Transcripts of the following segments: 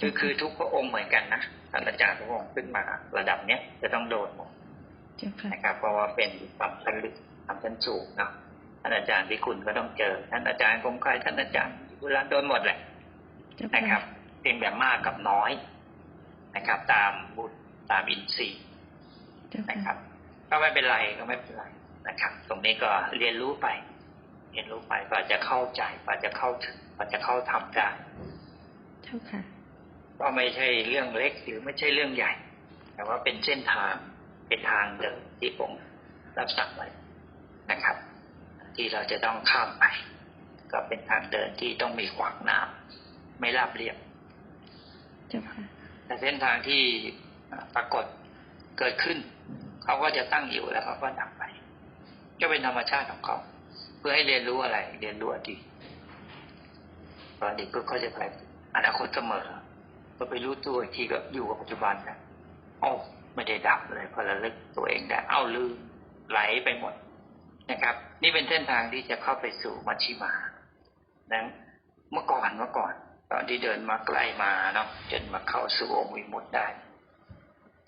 คือคือทุกพระองค์เหมือนกันนะท่านอาจารย์ทุกองค์ขึ้นมาระดับเนี้ยจะต้องโดนหมดเจ้าค่ะนะครับ เพราะว่าเป็นความชั้นลึกความชั้นสูงเนาะท่านอาจารย์ที่คุณก็ต้องเจอ ท่านอาจารย์คมคายท่านอาจารย์เวลาโดนหมดแหละเจ้านะครัค่ะบเพียงแบบมากกับน้อยนะครับ ตามบุญตามอินทรีย์เจ้านะคค่ะรับ ก็ไม่เป็นไรก็ไม่เป็นไรนะครับ ตรงนี้ก็เรียนรู้ไป เรียนรู้ไปกว่าจะเข้าใจกว่าจะเข้าถึงกว่าจะเข้าทำได้เจ้าค่ะ ก็ไม่ใช่เรื่องเล็กหรือไม่ใช่เรื่องใหญ่ แต่ว่าเป็นเส้นทางเป็นทางเดินที่ผมรับสั่งไว้นะครับ ที่เราจะต้องข้ามไป ก็เป็นทางเดินที่ต้องมีขวางหน้ำไม่ราบเรียบเจ้าค่ะแต่เส้นทางที่ปรากฏเกิดขึ้น เขาก็จะตั้งอยู่แล้วเขาก็ดับไป ก็เป็นธรรมชาติของเขาเพื่อให้เรียนรู้อะไร เรียนรู้อดีตพออดีตก็เขาจะไปอนาคตเสมอ พอไปรู้ตัวอีกทีก็อยู่กับปัจจุบันนะโอ้ไม่ได้ดับเลยพอระลึกตัวเองได้เอ้าลืมไหลไปหมดนะครับ นี่เป็นเส้นทางที่จะเข้าไปสู่มัชชิมานะเมื่อก่อนเมื่อก่อน ตอนที่เดินมาไกล้มาเนาะจนมาเข้าสู่องค์วิมุตได้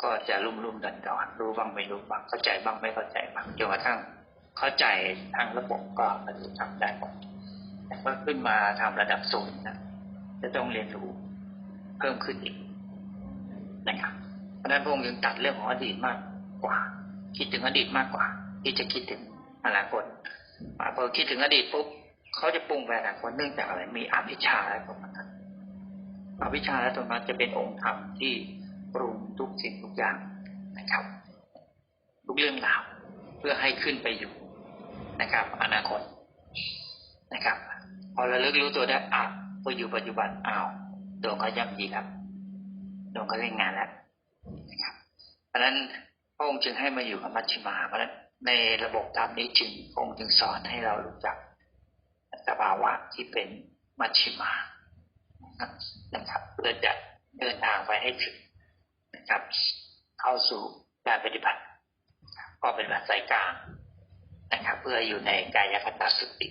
ก็จะลุ่มลุ่มๆดอนดอนๆรู้บ้างไม่รู้บ้างเข้าใจบ้างไม่เข้าใจบ้างจนกระทั่งเข้าใจทางระบบก็บรรลุทำได้หมดแต่ว่าขึ้นมาทำระดับสูงนะจะต้องเรียนรู้ เพิ่มขึ้นอีกนะครับเพราะนั้นพระองค์ยังตัดเรื่องของอดีตมากกว่า คิดถึงอดีตมากกว่า ที่จะคิดถึงอนาคตพอคิดถึงอดีตปุ๊บเขาจะปรุงไปอนาคตเนื่องจากอะไรมีอวิชชาอะไรประมาณนั้นอวิชชาและตรงนั้นจะเป็นองค์ธรรมที่ปรุงทุกสิ่งทุกอย่างนะครับ ทุกเรื่องราวเพื่อให้ขึ้นไปอยู่นะครับ อนาคตนะครับ พอระลึกรู้ตัวได้อะพออยู่ปัจจุบันอ้าว ดวงเขาย่ำยีครับดวงเขาเล่นงานแล้วนะครับ เพราะฉะนั้นพระองค์จึงให้มาอยู่กับมัชฌิมา เพราะฉะนั้นในระบบธรรมนี้จึงพระองค์จึงสอนให้เรารู้จักสภาวะที่เป็นมัชฌิมานะครับเพื่อจะเดินทางไปให้ถึงนะครับ เข้าสู่การปฏิบัติ ก็เป็นแบบสายกลางนะครับ เพื่ออยู่ในกายคตาสติ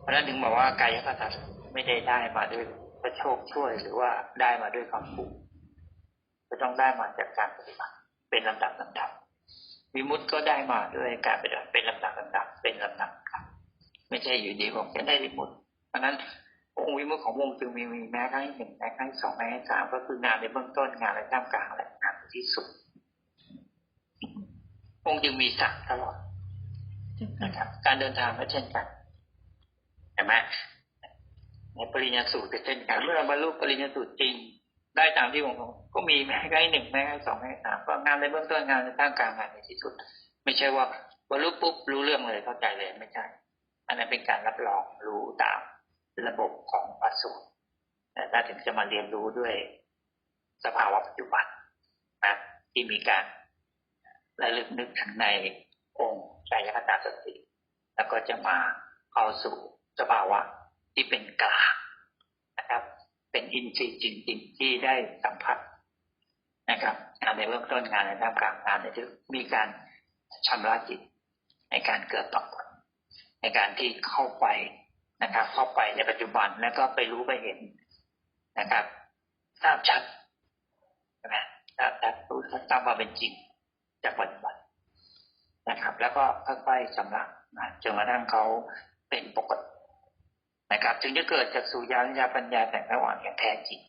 เพราะฉะนั้นถึงบอกว่ากายคตาสติไม่ได้ได้มาด้วย ระโชคช่วยหรือว่าได้มาด้วยความผูกจะต้องได้มาจากการปฏิบัติเป็นลำดับลำดับวิมุตติก็ได้มาด้วยการปฏิบัติเป็นลำดับลำดับเป็นลำดับครับ ไม่ใช่อยู่ดีผมจะได้วิมุตติเพราะนั้นองค์วิมุตติของวงจึงมีมีแม้ครั้งหนึ่งแม้ครั้งสองแม้ครั้งสามก็คืองานในเบื้องต้นงานในท่ามกลางและงานที่สุดองค์จึงมีสักตลอดนะครับการเดินทางก็เช่นกันเห็นไหม ในปริญญาสูตรก็เช่นกันเมื่อบรรลุปริญญาสูตรจริง ได้ตามที่องค์บอกก็มีแม้ครั้งที่หนึ่งแม้ครั้งที่สองแม้ครั้งที่สามก็งานในเบื้องต้นงานในท่ามกลางงานในที่สุด ไม่ใช่ว่าบรรลุปุ๊บรู้เรื่องเลยเข้าใจเลยไม่ใช่ อันนั้นเป็นการรับรองรู้ตามระบบของปัจจุบันแต่ถ้าถึงจะมาเรียนรู้ด้วยสภาวะปัจจุบันนะที่มีการระลึกนึกถึงในองค์กายคตาสติแล้วก็จะมาเข้าสู่สภาวะ ที่เป็นกลางนะครับ เป็นอินทรีย์จริง ๆ ที่ได้สัมผัสนะครับงานในเบื้องต้นงานในท่ามกลางงานในที่มีการชำระจิต ในการเกิดต่อผลในการที่เข้าไปนะครับ เข้าไปในปัจจุบันแล้วก็ไปรู้ไปเห็นนะครับทราบชัดใช่ไหมทราบชัดรู้ชัดตามความเป็นจริงจากปัจจุบันนะครับ แล้วก็ค่อยๆชำระนะจนกระทั่งเขาเป็นปกติ นะครับ จึงจะเกิดจากสุญญาณญาปัญญาแต่ระหว่างอย่างแท้จริง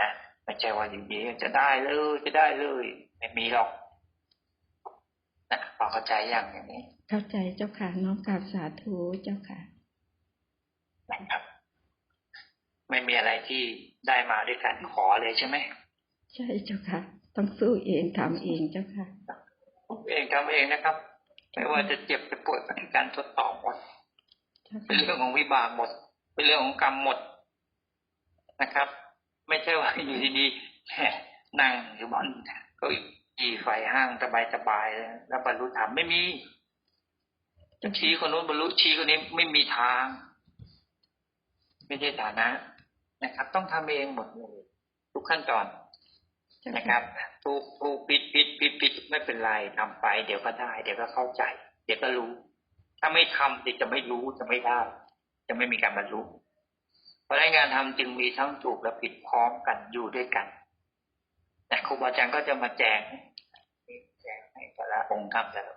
นะไม่ใช่ว่าอยู่ดีจะได้เลยจะได้เลย ไม่มีหรอกนะพอเข้าใจอย่างอย่างนี้ เข้าใจเจ้าค่ะน้อมกราบสาธุเจ้าค่ะนะครับ ไม่มีอะไรที่ได้มาด้วยการขอเลยใช่ไหมใช่เจ้าค่ะ ต้องสู้เองทำเองเจ้าค่ะเองทำเองนะครับ ไม่ว่าจะเจ็บจะปวดเป็นการทดสอบหมด เป็นเรื่องของวิบากหมด เป็นเรื่องของกรรมหมดนะครับ ไม่ใช่ว่าอยู่ดีๆนั่งอยู่บนก็อีไฟห้างสบายๆแล้วบรรลุธรรมไม่มีจ้าชี้คนนู้นบรรลุชี้คนนี้ไม่มีทาง ไม่ใช่ฐานะนะครับ ต้องทำเองหมดเลยทุกขั้นตอนนะครับถูกถูกผิดผิดผิดผิดไม่เป็นไรทำไป เดี๋ยวก็ได้ เดี๋ยวก็เข้าใจ เดี๋ยวก็รู้ ถ้าไม่ทำจะไม่รู้จะไม่ได้ จะไม่มีการบรรลุเพราะนั้นงานทำจึงมีทั้งถูกและผิดพร้อมกันอยู่ด้วยกันแต่ครูบาอาจารย์ก็จะมาแจงแจงให้แต่ละองค์ทำแต่ละ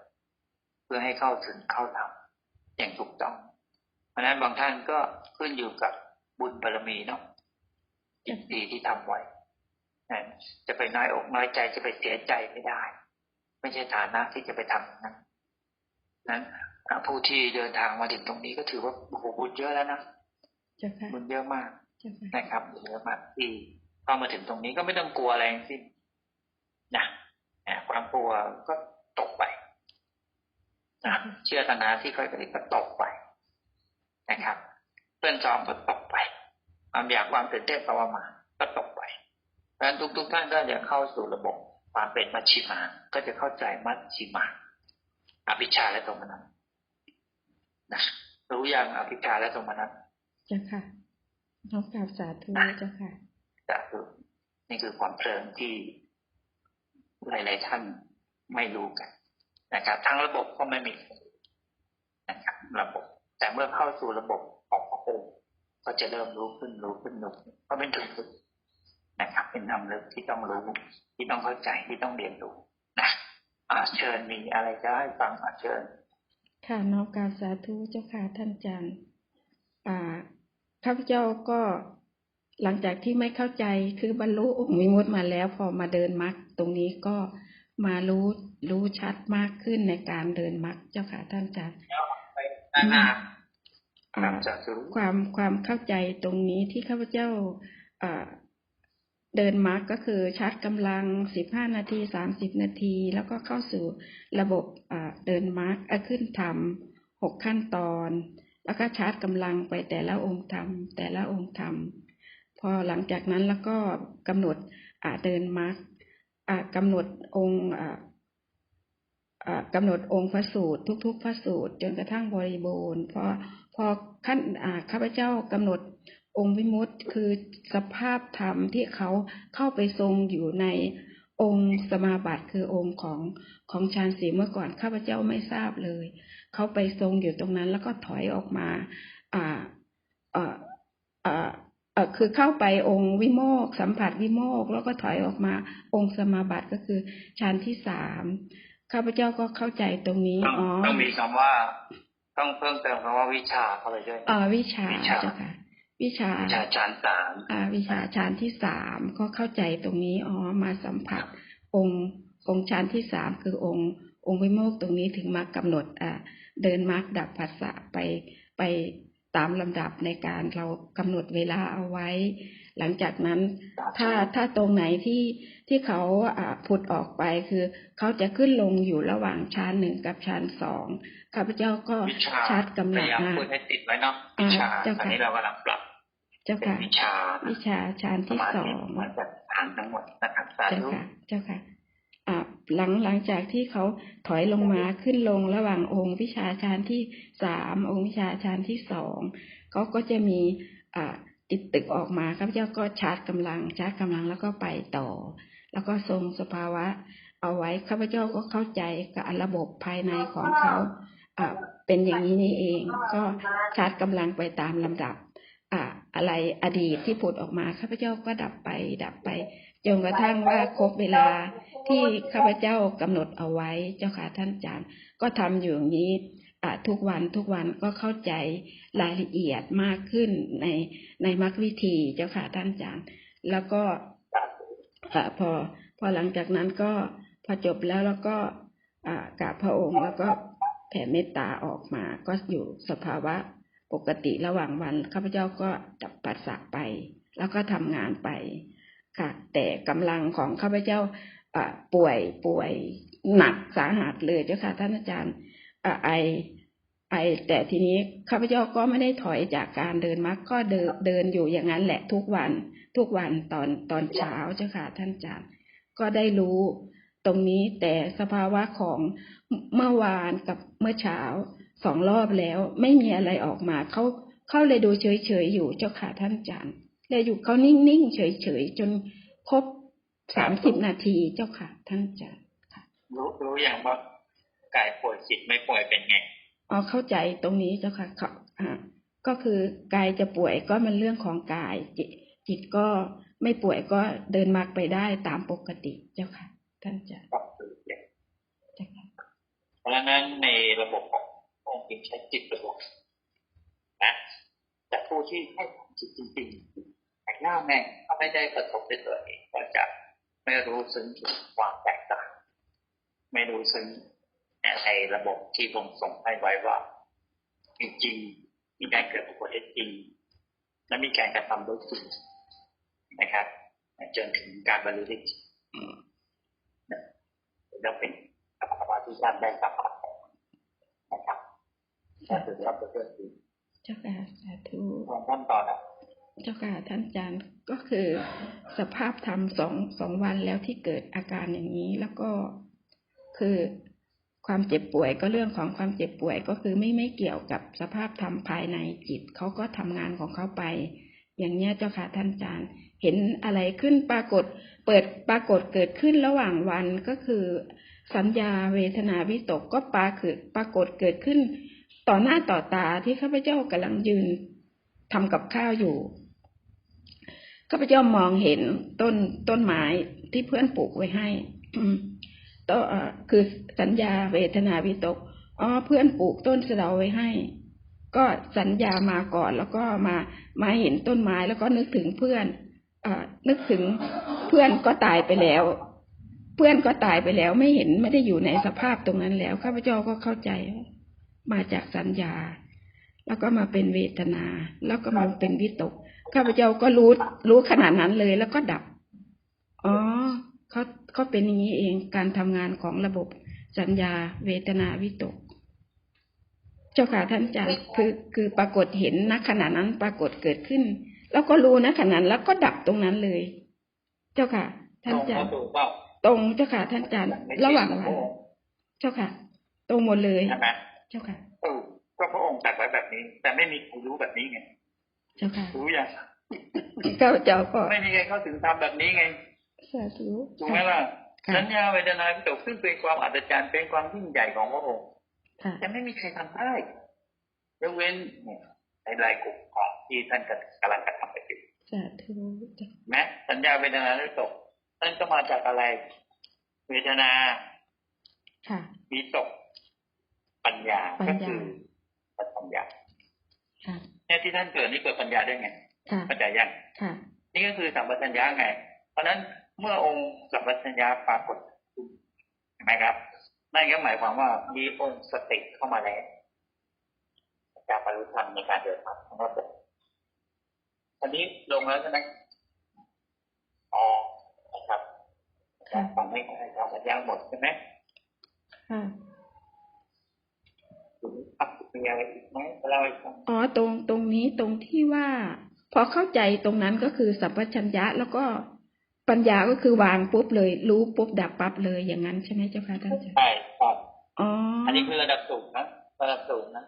เพื่อให้เข้าถึงเข้าทำอย่างถูกต้อง เพราะนั้นบางท่านก็ขึ้นอยู่กับบุญบารมีเนาะจิตดีที่ทำไว้นะจะไปน้อยอกน้อยใจจะไปเสียใจไม่ได้ ไม่ใช่ฐานะที่จะไปทำนั้นนั้น ผู้ที่เดินทางมาถึงตรงนี้ก็ถือว่าโอ้โหบุญเยอะแล้วนะเจ้าค่ะบุญเยอะมากเจ้าค่ะนะครับบุญเยอะมากที่เข้ามาถึงตรงนี้ก็ไม่ต้องกลัวอะไรทั้งสิ้นนะนะความกลัวก็ตกไปนะเชื่อตนาที่ค่อยกระดิกก็ตกไปนะครับ เพื่อนจอมก็ตกไปความอยากความตื่นเต้นภาวมาก็ตกไปเพราะฉะนั้นทุกๆท่านก็จะเข้าสู่ระบบความเป็นมัชชิมา ก็จะเข้าใจมัชชิมาอภิชฌาและโทมนัส นะรู้อย่างอภิชฌาและโทมนัสเจ้าค่ะน้อมกราบสาธุเจ้าค่ะจะคือนี่คือความเพลินที่หลาย ๆ ท่านไม่รู้กันนะครับทั้งระบบก็ไม่มีนะครับระบบ แต่เมื่อเข้าสู่ระบบของพระองค์ก็จะเริ่มรู้ขึ้นรู้ขึ้นรู้ขึ้นก็เป็นถึงจุดนะครับ เป็นนำลึกที่ต้องรู้ที่ต้องเข้าใจที่ต้องเรียนรู้นะอ่าเชิญมีอะไรจะให้ฟังอ่าเชิญ ค่ะน้อมกราบสาธุเจ้าค่ะท่านอาจารย์อ่าข้าพเจ้าก็หลังจากที่ไม่เข้าใจคือบรรลุองค์วิมุตติมาแล้ว พอมาเดินมรรคตรงนี้ก็มารู้รู้ชัดมากขึ้นในการเดินมรรคเจ้าค่ะท่านอาจารย์ไปด้านหน้าคอ่ารับจะรู้ความความเข้าใจตรงนี้ที่ข้าพเจ้าอ่า เดินมาร์กก็คือชาร์จกำลังสิบห้านาทีสามสิบนาที แล้วก็เข้าสู่ระบบเดินมาร์กขึ้นทำหกขั้นตอน แล้วก็ชาร์จกำลังไปแต่ละองค์ทำแต่ละองค์ทำพอหลังจากนั้นแล้วก็กำหนดเดินมาร์กกำหนดองค์กำหนดองค์พระสูตรทุกๆ พระสูตรจนกระทั่งบริบูรณ์พอพอขั้นข้าพเจ้ากำหนด องค์วิมุตติคือสภาพธรรมที่เขาเข้าไปทรงอยู่ในองค์สมาบัติคือองค์ของของฌานสีเมื่อก่อนข้าพเจ้าไม่ทราบเลย เขาไปทรงอยู่ตรงนั้น แล้วก็ถอยออกมา อ่าเอ่อเอ่อเอ่อคือเข้าไปองค์วิโมกข์สัมผัสวิโมกข์แล้วก็ถอยออกมาองค์สมาบัติก็คือฌานที่สามข้าพเจ้าก็เข้าใจตรงนี้ต้องอ๋อต้องมีคำว่า ต้องเพิ่มเติมคำว่าวิชาเข้าไปด้วยเอ่อวิชาวิชาเจ้าค่ะ วิชาวิชาจารย์สามอ่า วิชาฌานที่สามก็เข้าใจตรงนี้อ๋อมาสัมผัสองค์องค์ฌานที่สามคือองค์ องค์วิโมกข์ตรงนี้ถึงมากำหนดอ่าเดินมรรคดับภาษะไปไปตามลำดับในการเรากำหนดเวลาเอาไว้ หลังจากนั้นถ้าถ้าตรงไหนที่ที่เขาอ่าผุดออกไปคือเขาจะขึ้นลงอยู่ระหว่างชั้นหนึ่งกับชั้นสองข้าพเจ้าก็วิชาชาร์จกำพลังยายามอ่าพูดให้ติดไว้เนาะอ่าวิชาเจ้าค่ะอันนี้เรากำลังปรับเจ้าเป็นค่ะวิชาวิชาชั้นที่มาสธิองมาจากทานทั้งหมดนะครับสาเจ้าธุค่ะเจ้าค่ะอ่าหลังหลังจากที่เขาถอยลงมาขึ้นลงระหว่างองค์วิชาฌานที่สามองค์วิชาฌานที่สองเขาก็จะมีอ่าติดตึกออกมาข้าพเจ้าก็ชาร์จกำลังชาร์จกำลังแล้วก็ไปต่อ แล้วก็ทรงสภาวะ เอาไว้ข้าพเจ้าก็เข้าใจกับระบบภายในของเขาอ่าเป็นอย่างนี้นี่เอง ก็ชาร์จกำลังไปตามลำดับ อ่าอะไรอดีตที่ผุดออกมาข้าพเจ้าก็ดับไป ดับไปจนกระทั่งว่าครบเวลาที่ข้าพเจ้ากำหนดเอาไว้เจ้าค่ะท่านอาจารย์ ก็ทำอยู่อย่างนี้อ่าทุกวันทุกวันก็เข้าใจรายละเอียดมากขึ้นในในมรรควิธีเจ้าค่ะท่านอาจารย์ แล้วก็อ่าพอพอหลังจากนั้นก็พอจบแล้วแล้วก็อ่ากราบพระองค์แล้วก็แผ่เมตตาออกมาก็อยู่สภาวะ ปกติระหว่างวันข้าพเจ้าก็ดับปัสสะไป แล้วก็ทำงานไปค่ะ แต่กำลังของข้าพเจ้าป่วยป่วยหนักสาหัสเลยเจ้าค่ะท่านอาจารย์อไอไอแต่ทีนี้ข้าพเจ้าก็ไม่ได้ถอยจากการเดินมรรคก็เดินเดินอยู่อย่างนั้นแหละทุกวันทุกวันตอนตอนเช้าเจ้าค่ะท่านอาจารย์ก็ได้รู้ตรงนี้แต่สภาวะของเมื่อวานกับเมื่อเช้า สองรอบแล้ว ไม่มีอะไรออกมาเขาเขาเลยดูเฉยๆอยู่เจ้าค่ะท่านอาจารย์เลยอยู่เขานิ่งๆเฉยๆจนครบสามสิบนาทีเจ้าค่ะ ท่านอาจารย์ค่ะรู้รู้อย่างว่ากายป่วยจิตไม่ป่วยเป็นไงอ๋อเข้าใจตรงนี้เจ้าค่ะเขาอ่าก็คือกายจะป่วยก็มันเรื่องของกายจิตจิตก็ไม่ป่วยก็เดินมากไปได้ตามปกติเจ้าค่ะ ท่านอาจารย์ก็คืออย่างเจ้าค่ะเพราะฉะนั้นในระบบของ องค์จิตใช้จิตระบบนะแต่ผู้ที่ให้ความจิตจริงๆแต่ย่าแม่ถ้าไม่ได้ประสบด้วยตัวเองก็จะไม่รู้ซึ้งถึงความแตกต่าง ไม่รู้ซึ้งในระบบที่ผมส่งให้ไว้ว่า จริงๆมีการเกิดปรากฏได้จริง และมีการกระทำด้วยจริงนะครับจนถึงการบรรลุได้จริงนะแล้วเป็นสภาวะที่ท่านได้สัมผัสนะครับ ก็ถือว่าเป็นเรื่องดีเจ้าค่ะสาธุทางท่านต่อนะเจ้าค่ะท่านอาจารย์ก็คือสภาพธรรมสองสองวันแล้วที่เกิดอาการอย่างนี้ แล้วก็คือความเจ็บป่วยก็เรื่องของความเจ็บป่วยก็คือไม่ไม่เกี่ยวกับสภาพธรรมภายในจิตเขาก็ทำงานของเขาไป อย่างเนี้ยเจ้าค่ะท่านอาจารย์ เห็นอะไรขึ้นปรากฏ เปิดปรากฏเกิดขึ้นระหว่างวันก็คือ สัญญาเวทนาวิตกก็ปรากฏปรากฏเกิดขึ้น ต่อหน้าต่อตาที่ข้าพเจ้ากำลังยืนทำกับข้าวอยู่ข้าพเจ้ามองเห็นต้นต้นไม้ที่เพื่อนปลูกไว้ให้ต่อคือสัญญาเวทนาวิตกอ๋อเพื่อนปลูกต้นสะเดาไว้ให้ ก็สัญญามาก่อนแล้วก็มามาเห็นต้นไม้แล้วก็นึกถึงเพื่อนอนึกถึงเพื่อนก็ตายไปแล้ว เพื่อนก็ตายไปแล้ว ไม่เห็นไม่ได้อยู่ในสภาพตรงนั้นแล้วข้าพเจ้าก็เข้าใจ มาจากสัญญา แล้วก็มาเป็นเวทนา แล้วก็มาเป็นวิตกข้าพเจ้าก็รู้รู้ขนาดนั้นเลยแล้วก็ดับ อ๋อเขาเขาเป็นอย่างนี้เองการทำงานของระบบสัญญา เวทนาวิตก เจ้าค่ะท่านอาจารย์คือคือปรากฏเห็นณขณะนั้นปรากฏเกิดขึ้น แล้วก็รู้ณขณะนั้นแล้วก็ดับตรงนั้นเลย เจ้าค่ะ ท่านอาจารย์ถูกต้องตรงเจ้าค่ะท่านอาจารย์ระหว่างวันเจ้าค่ะ ตรงหมดเลยใช่ไหม เจ้าค่ะเออก็พระองค์ตรัดไว้แบบนี้ แต่ไม่มีใครรู้แบบนี้ไงเจ้าค่ะรู้ยังข้าพเจ้าก็ไม่มีใครเข้าถึงทำแบบนี้ไงสาธุถูกไหมล่ะค่ะสัญญาเวทนาวิตกซึ่งเป็นความอัศจรรย์เป็นความยิ่งใหญ่ของพระองค์ค่ะจะไม่มีใครทำได้ยกเว้นเนี่ยในรายกลุ่มของที่ท่านกำลังกระทำไปอยู่สาธุเจ้าแม้สัญญาเวทนาวิตกนั่นก็มาจากอะไร เวทนาค่ะวิตก ปัญญาปัก็ญญาคือปัญญาค่ะเนี่ยที่ท่านเกิดนี่เกิดปัญญาได้ไงค่ะปัญญายังค่ะนี่ก็คือสัมปชัญญะไง เพราะฉะนั้นเมื่อองค์สัมปชัญญะปรากฏขึ้นเห็นไหมครับนั่นก็หมายความว่ามีองค์สติเข้ามาแล้วจากบรรลุธรรมในการเดินทางของเราอันนี้ลงแล้วใช่ไหมอ๋อนะครับค่ะฟังให้ให้สัมปชัญญะหมดใช่ไหมค่ะหรือปัก มีอะไรอีกไหมเล่าให้ฟังอ๋อตรงตรงนี้ตรงที่ว่า พอเข้าใจตรงนั้นก็คือสัพพัญญะแล้วก็ปัญญาก็คือวางปุ๊บเลย รู้ปุ๊บดับปั๊บเลยอย่างนั้นใช่ไหมเจ้าค่ะท่านอาจารย์ใช่ครับอ๋ออัอันนี้คือระดับสูงนะระดับสูงนะ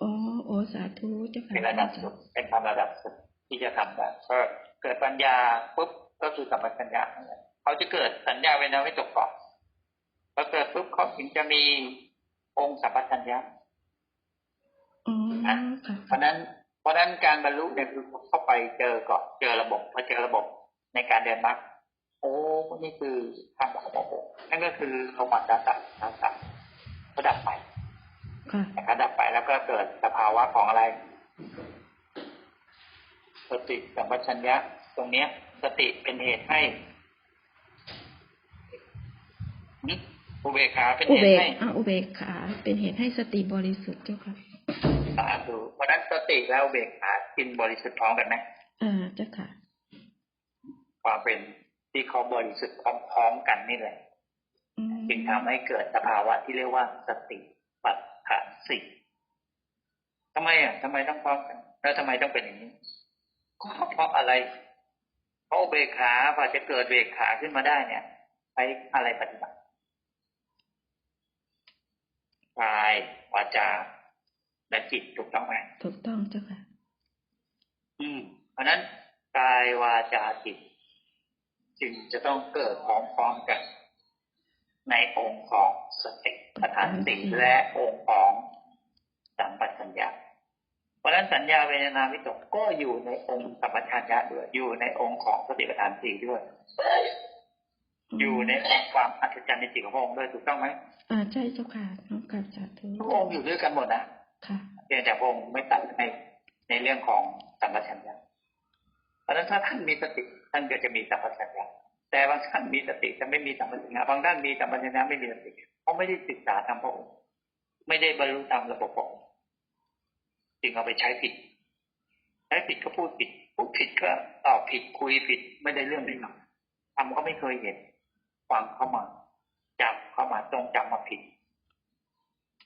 อ๋อโอ้สาธุเจ้าค่ะเป็นระดับสูงเป็นความระดับสูงที่จะทำได้ก็เกิดปัญญาปุ๊บก็คือสัมปชัญญะนั่นแหละเขาจะเกิดสัญญาเวนาวิตกก่อนพอเกิดปุ๊บเขาถึงจะมีองค์สัมปชัญญะ อ๋อค่ะเพราะฉะนั้นเพราะฉะนั้นการบรรลุเนี่ยคือเข้าไปเจอก่อนเจอระบบพอเจอระบบในการเดินมรรคโอ้นี่คือทางของระบบนั่นก็คือโลมาตาตาตาตาก็ดับไปค่ะนะครับดับไปแล้วก็เกิดสภาวะของอะไร สติสัมปชัญญะตรงเนี้ย สติเป็นเหตุให้หึอุเบกขาเป็นอุเหเบตุกให้อ่าอุเบกขาเป็นเหตุให้สติบริสุทธิ์เจ้าค่ะ สาธุเพราะฉะนั้นสติและอุเบกขากินบริสุทธิ์พร้อมกันไหมอ่าเจ้าค่ะ ความเป็นที่เขาบริสุทธิ์พร้อมๆกันนี่แหละอืมจึงทำให้เกิดสภาวะที่เรียกว่าสติปัฏฐานสี่ทำไมอะทำไมต้องพร้อมกัน แล้วทำไมต้องเป็นอย่างนี้ก็เพราะอะไร เพราะอุเบกขาพอจะเกิดเบกขาขึ้นมาได้เนี่ยใช้อะไรปฏิบัติกายวาจา และจิตถูกต้องไหมถูกต้องเจ้าค่ะ อืมเพราะฉะนั้นกายวาจาจิต จึงจะต้องเกิดพร้อมๆกัน ในองค์ของสติปัฏฐานสี่และองค์ของสัมปชัญญะเพราะฉะนั้นสัญญาเวทนาวิตกก็อยู่ในองค์สัมปชัญญะด้วยอยู่ในองค์ของสติปัฏฐานสี่ด้วยอยู่ในองค์ความอัศจรรย์ในจิตของพระองค์ด้วยถูกต้องไหมอ่าใช่เจ้าค่ะน้อมกราบสาธุทุกองค์อยู่ด้วยกันหมดนะค่ะ เพียงแต่พระองค์ไม่ตัดในในเรื่องของสัมปชัญญะเพราะฉะนั้นถ้าท่านมีสติท่านก็จะมีสัมปชัญญะแต่บางท่านมีสติแต่ไม่มีสัมปชัญญะบางท่านมีสัมปชัญญะไม่มีสติเพราะไม่ได้ศึกษาทำพระองค์ไม่ได้บรรลุตามระบบพระองค์จึงเอาไปใช้ผิด ใช้ผิดก็พูดผิดพูดผิดก็ตอบผิดคุยผิดไม่ได้เรื่องได้หรอกทำก็ไม่เคยเห็นฟังเข้ามาจำเข้ามาจงจำมาผิด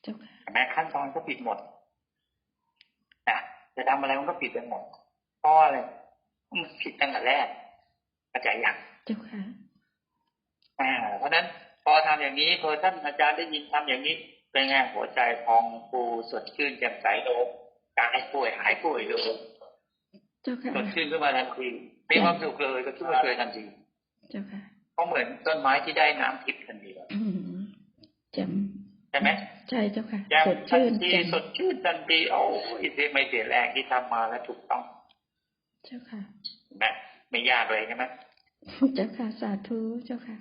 เจ้าค่ะ แม้ขั้นตอนก็ผิดหมดนะจะทำอะไรมันก็ผิดไปหมดเพราะอะไรมันผิดตั้งแต่แรกเข้าใจยังเจ้าค่ะอ่าเพราะฉะนั้นพอทำอย่างนี้พอท่านอาจารย์ได้ยินทำอย่างนี้เป็นไงหัวใจพองฟูสดชื่นแจ่มใสโลงกายป่วยหายป่วยเลยเจ้าค่ะสดชื่นขึ้นมาทันทีมีความสุขเลยก็ช่วยเลยทันทีเจ้าค่ะเพราะเหมือนต้นไม้ที่ได้น้ำทิพย์ทันทีอืมแจ่มใช่ไหมใช่เจ้าค่ะแจ่มสดทันชื่นทีแจ่มสดชื่นทันทีโอ้ยไม่เสียแรงที่ทำมาแล้วถูกต้อง เจ้าค่ะนะไม่ยากเลยใช่ไหมเจ้าค่ะสาธุเจ้าค่ะ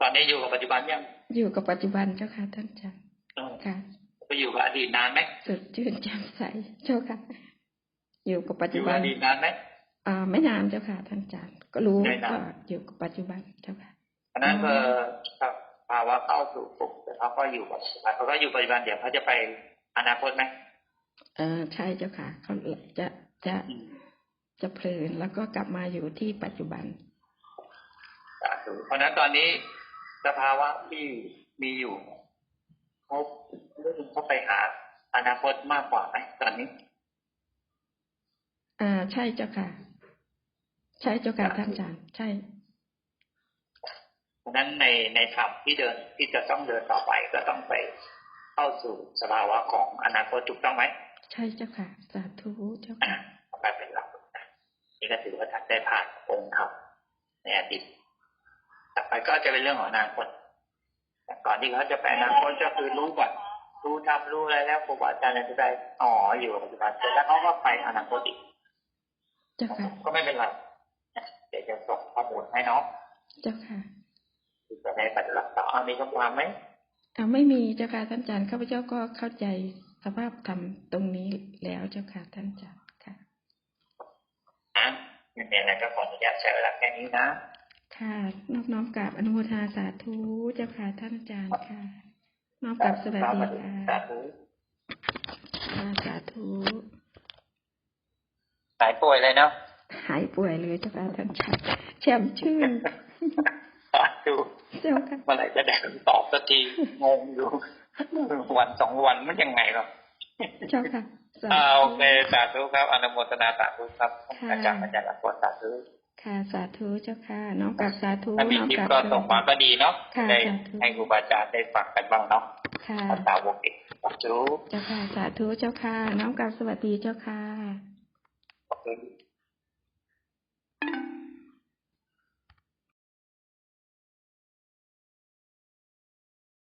ตอนนี้อยู่กับปัจจุบันยังอยู่กับปัจจุบันเจ้าค่ะท่านอาจารย์เออค่ะไปอยู่กับอดีตนานไหมสดชื่นแจ่มใสเจ้าค่ะ อยู่กับปัจอจุยู่บักับนอดีตนานไหมอ่าไม่นานเจ้าค่ะท่านอาจารย์ก็รู้ไม่นานว่าอยู่กับปัจจุบันเจ้าค่ะเพราะฉะนั้นเออ ภาวะเข้าสู่สุขแต่เขาก็อยู่กับปัจจุบันเขาก็อยู่ปัจจุบันเดี๋ยวเขาจะไปอนาคตไหมเออใช่เจ้าค่ะเขาจะจะอืมจะเพลินแล้วก็กลับมาอยู่ที่ปัจจุบันสาธุเพราะฉะนั้นตอนนี้สภาวะที่มีอยู่เขาเรื่องเขาไปหาอนาคตมากกว่าไหมตอนนี้ อ่า ใช่เจ้าค่ะ ใช่เจ้าค่ะท่านอาจารย์ ใช่ เพราะฉะนั้นในในธรรมที่เดินที่จะต้องเดินต่อไปก็ต้องไปเข้าสู่สภาวะของอนาคตถูกต้องไหมใช่เจ้าค่ะ สาธุเจ้าอ่าค่ะไปเป็นหลักนะนี่ก็ถือว่าท่านได้ผ่านองค์ธรรมในอดีตต่อไปก็จะเป็นเรื่องของอนาคตแต่ก่อนที่เขาจะไปอนาคตก็คือรู้ก่อนรู้ทำรู้อะไรแล้วครูบาอาจารย์จะได้อ๋ออยู่กับปัจจุบันเสร็จแล้วเขาก็ไปอนาคตอีกเจ้าค่ะก็ไม่เป็นไรนะเดี๋ยวจะส่งข้อมูลให้น้องเจ้าค่ะ ที่จะได้ปฏิบัติต่อเอามีคำถามไหมอ่าไม่มีเจ้าค่ะท่านอาจารย์ข้าพเจ้าก็เข้าใจสภาพธรรมตรงนี้แล้วเจ้าค่ะท่านอาจารย์ค่ะนะเนี่ยนะก็ขออนุญาตใช้เวลาแค่นี้นะค่ะนอบน้อมกราบอนุโมทนาสาธุเจ้าค่ะท่านอาจารย์ค่ะน้อมกราบสวัสดีค่ะสาธุค่ะสาธุหายป่วยเลยเนาะหายป่วยเลยเจ้าค่ะท่านอาจารย์แช่มชื่น สาธุเจ้าค่ะเมื่อไหร่จะได้คำตอบสักทีงงอยู่วันสองวันมันยังไงหรอเจ้าค่ะสาอ่าธุโอเคสาธุครับอนุโมทนาสาธุครับค่ะอาจารย์อาจารย์ละคนสาธุค่ะสาธุเจ้าค่ะน้อมกราบสาธุถ้ามีน้อมคลิปกราบก็ส่งมาก็ดีเนาะค่ะได้สาธุให้ครูบาอาจารย์ได้ฟังกันบ้างเนาะค่ะภาษาวกเอกสาธุเจ้าค่ะสาธุเจ้าค่ะน้อมกราบสวัสดีเจ้าค่ะขอบคุณ